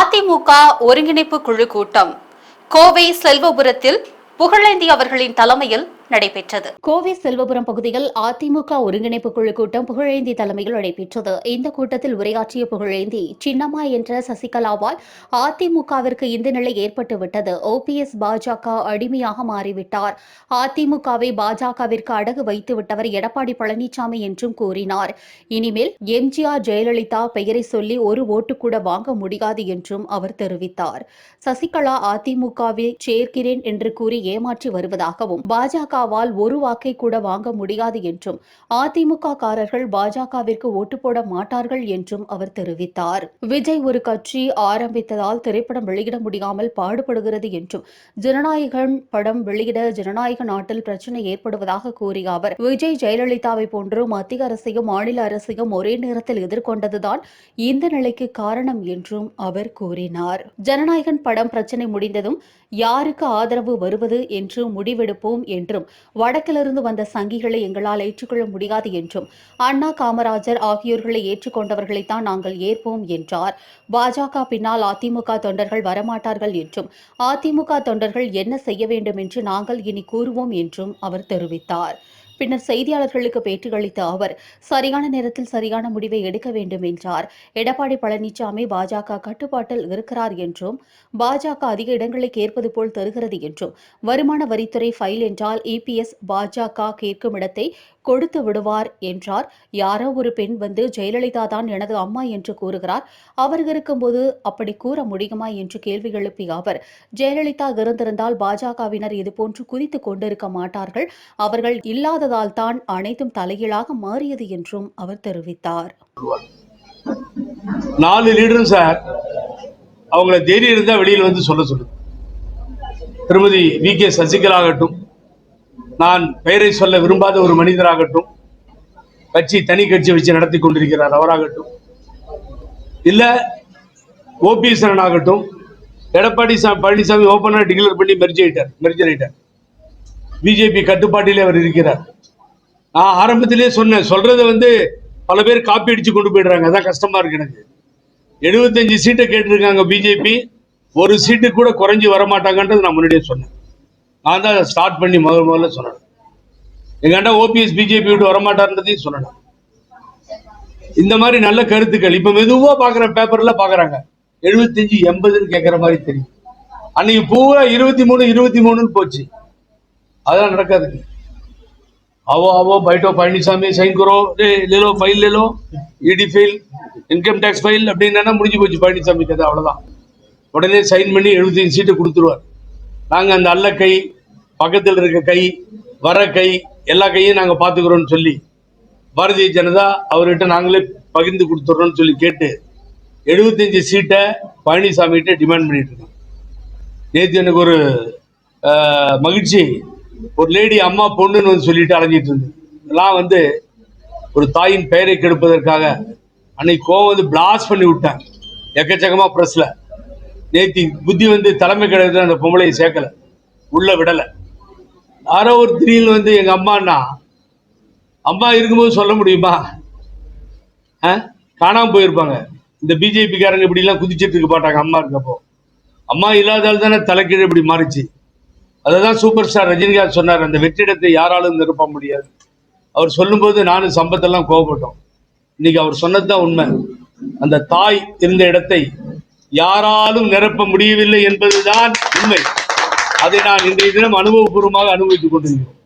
அதிமுக ஒருங்கிணைப்பு குழு கூட்டம். கோவை செல்வபுரத்தில் புகழேந்தி அவர்களின் தலைமையில் நடைபெற்றது. கோவை செல்வபுரம் பகுதியில் அதிமுக ஒருங்கிணைப்பு குழு கூட்டம் புகழேந்தி தலைமையில் நடைபெற்றது. இந்த கூட்டத்தில் உரையாற்றிய புகழேந்தி சின்னம்மா என்ற சசிகலாவால் அதிமுகவிற்கு இந்த நிலை ஏற்பட்டுவிட்டது. ஓபிஎஸ் பாஜக அடிமையாக மாறிவிட்டார். அதிமுகவை பாஜகவிற்கு அடகு வைத்துவிட்டவர் எடப்பாடி பழனிசாமி என்றும் கூறினார். இனிமேல் எம்ஜிஆர் ஜெயலலிதா பெயரை சொல்லி ஒரு ஓட்டு கூட வாங்க முடியாது என்றும் அவர் தெரிவித்தார். சசிகலா அதிமுகவில் சேர்க்கிறேன் என்று கூறி ஏமாற்றி வருவதாகவும் பாஜக பாஜகவால் ஒரு வாக்கை கூட வாங்க முடியாது என்றும் அதிமுக காரர்கள் பாஜகவிற்கு ஓட்டு போட மாட்டார்கள் என்றும் அவர் தெரிவித்தார். விஜய் ஒரு கட்சி ஆரம்பித்ததால் திரைப்படம் வெளியிட முடியாமல் பாடுபடுகிறது என்றும் ஜனநாயகன் படம் வெளியிட ஜனநாயக நாட்டில் பிரச்சனை ஏற்படுவதாக கூறிய அவர் விஜய் ஜெயலலிதாவை போன்று மத்திய அரசையும் மாநில அரசையும் ஒரே நேரத்தில் எதிர்கொண்டதுதான் இந்த நிலைக்கு காரணம் என்றும் அவர் கூறினார். ஜனநாயகன் படம் பிரச்சனை முடிந்ததும் யாருக்கு ஆதரவு வருவது என்று முடிவெடுப்போம் என்றும் வடக்கிலிருந்து வந்த சங்கிகளை எங்களால் ஏற்றுக்கொள்ள முடியாது என்றும் அண்ணா காமராஜர் ஆகியோர்களை ஏற்றுக்கொண்டவர்களைத்தான் நாங்கள் ஏற்போம் என்றார். பாஜக பின்னால் அதிமுக தொண்டர்கள் வரமாட்டார்கள் என்றும் அதிமுக தொண்டர்கள் என்ன செய்ய வேண்டும் என்று நாங்கள் இனி கூறுவோம் என்றும் அவர் தெரிவித்தார். பின்னர் செய்தியாளர்களுக்கு பேட்டியளித்த அவர் சரியான நேரத்தில் சரியான முடிவை எடுக்க வேண்டும் என்றார். எடப்பாடி பழனிசாமி பாஜக கட்டுப்பாட்டில் இருக்கிறார் என்றும் பாஜக அதிக இடங்களை கேட்பது போல் தருகிறது என்றும் வருமான வரித்துறை ஃபைல் என்றால் இபிஎஸ் பாஜக கேட்கும் இடத்தை கொடுத்து விடுவார் என்றார். யாரோ ஒரு பெண் வந்து ஜெயலலிதா தான் எனது அம்மா என்று கூறுகிறார். அவர் இருக்கும்போது அப்படி கூற முடியுமா என்று கேள்வி எழுப்பிய அவர். ஜெயலலிதா இருந்திருந்தால் பாஜகவினர் இதுபோன்று குதித்துக் கொண்டிருக்க மாட்டார்கள். அவர்கள் இல்லாததால் தான் அனைத்தும் தலைகீழாக மாறியது என்றும் அவர் தெரிவித்தார். நாலு லீடரும் சார் அவங்கள தைரியம் இருந்தால் வெளியில் வந்து சொல்ல சொல்லுது திருமதி வி கே சசிகலா ஆகட்டும் நான் பெயரை சொல்ல விரும்பாத ஒரு மனிதராகட்டும் கட்சி தனி கட்சி வச்சு நடத்தி கொண்டிருக்கிறார் அவராகட்டும். இல்ல ஓபிஎஸ்வரன் ஆகட்டும் எடப்பாடி சா- பழனிசாமி ஓபனா டிக்ளேர் பண்ணி மெர்ஜ் ஆயிட்டார் மெர்ஜர் ஆயிட்டார். பிஜேபி கட்டுப்பாட்டிலே அவர் இருக்கிறார். நான் ஆரம்பத்திலே சொன்னேன் சொல்றதை வந்து பல பேர் காப்பி அடிச்சு கொண்டு போயிடுறாங்க அதான் கஷ்டமா இருக்கு எனக்கு. எழுபத்தஞ்சு சீட்டை கேட்டிருக்காங்க பிஜேபி ஒரு சீட்டு கூட குறைஞ்சி வரமாட்டாங்கன்றது நான் முன்னாடியே சொன்னேன். நான் தான் ஸ்டார்ட் பண்ணி முதல் முதல்ல சொன்னேன் எங்கள்கிட்ட ஓபிஎஸ் பிஜேபி விட்டு வரமாட்டார்ன்றதையும் சொன்னேன் இந்த மாதிரி நல்ல கருத்துக்கள் இப்போ மெதுவாக பார்க்குற பேப்பரில் பார்க்குறாங்க எழுபத்தஞ்சு எண்பதுன்னு கேட்குற மாதிரி தெரியும். அன்னைக்கு பூரா இருபத்தி மூணு இருபத்தி மூணுன்னு போச்சு. அதெல்லாம் நடக்காதுங்க. அவோ அவோ பைட்டோ பழனிசாமி சைன்குரோ லேலோ ஃபைல் லேலோ இடி ஃபைல் இன்கம் டேக்ஸ் ஃபைல் அப்படின்னா முடிஞ்சு போச்சு பழனிசாமி கதை அவ்வளோதான் உடனே சைன் பண்ணி எழுபத்தஞ்சு சீட்டு கொடுத்துருவார். நாங்கள் அந்த அல்ல கை பக்கத்தில் இருக்க கை வர கை எல்லா கையும் நாங்கள் பாத்துக்கிறோம்னு சொல்லி பாரதிய ஜனதா அவர்கிட்ட நாங்களே பகிர்ந்து கொடுத்துட்றோம்னு சொல்லி கேட்டு எழுபத்தஞ்சு சீட்டை பழனிசாமிகிட்ட டிமாண்ட் பண்ணிட்டு இருக்கோம். நேற்று எனக்கு ஒரு மகிழ்ச்சி. ஒரு லேடி அம்மா பொண்ணுன்னு வந்து சொல்லிட்டு அலைஞ்சிட்டு இருந்தது. இதெல்லாம் வந்து ஒரு தாயின் பெயரை கெடுப்பதற்காக அன்னைக்கு கோவம் வந்து பிளாஸ் பண்ணி விட்டேன். எக்கச்சக்கமாக பிரஸ்ல நேத்தி புத்தி வந்து தலைமை கழகத்தில் அந்த பொம்பளையை சேர்க்கல. உள்ள விடல. யாரோ ஒரு திடீர்னு வந்து எங்க அம்மான்னா அம்மா இருக்கும்போது சொல்ல முடியுமா? ஆ? காணாமல் போயிருப்பாங்க. இந்த பிஜேபிக்காரங்க இப்படிலாம் குதிச்சிட்டு இருக்க மாட்டாங்க அம்மா இருக்கப்போ. அம்மா இல்லாதால் தானே தலைக்கீழ இப்படி மாறிச்சு. அததான் சூப்பர் ஸ்டார் ரஜினிகாந்த் சொன்னார் அந்த வெற்றிடத்தை யாராலும் நிரப்ப முடியாது. அவர் சொல்லும்போது நானும் சம்பத்தெல்லாம் கோவப்பட்டோம். இன்னைக்கு அவர் சொன்னது தான் உண்மை. அந்த தாய் இருந்த இடத்தை யாராலும் நிரப்ப முடியவில்லை என்பதுதான் உண்மை. அதை நான் இன்றைய தினம் அனுபவபூர்வமாக அனுபவித்துக் கொண்டிருக்கிறோம்.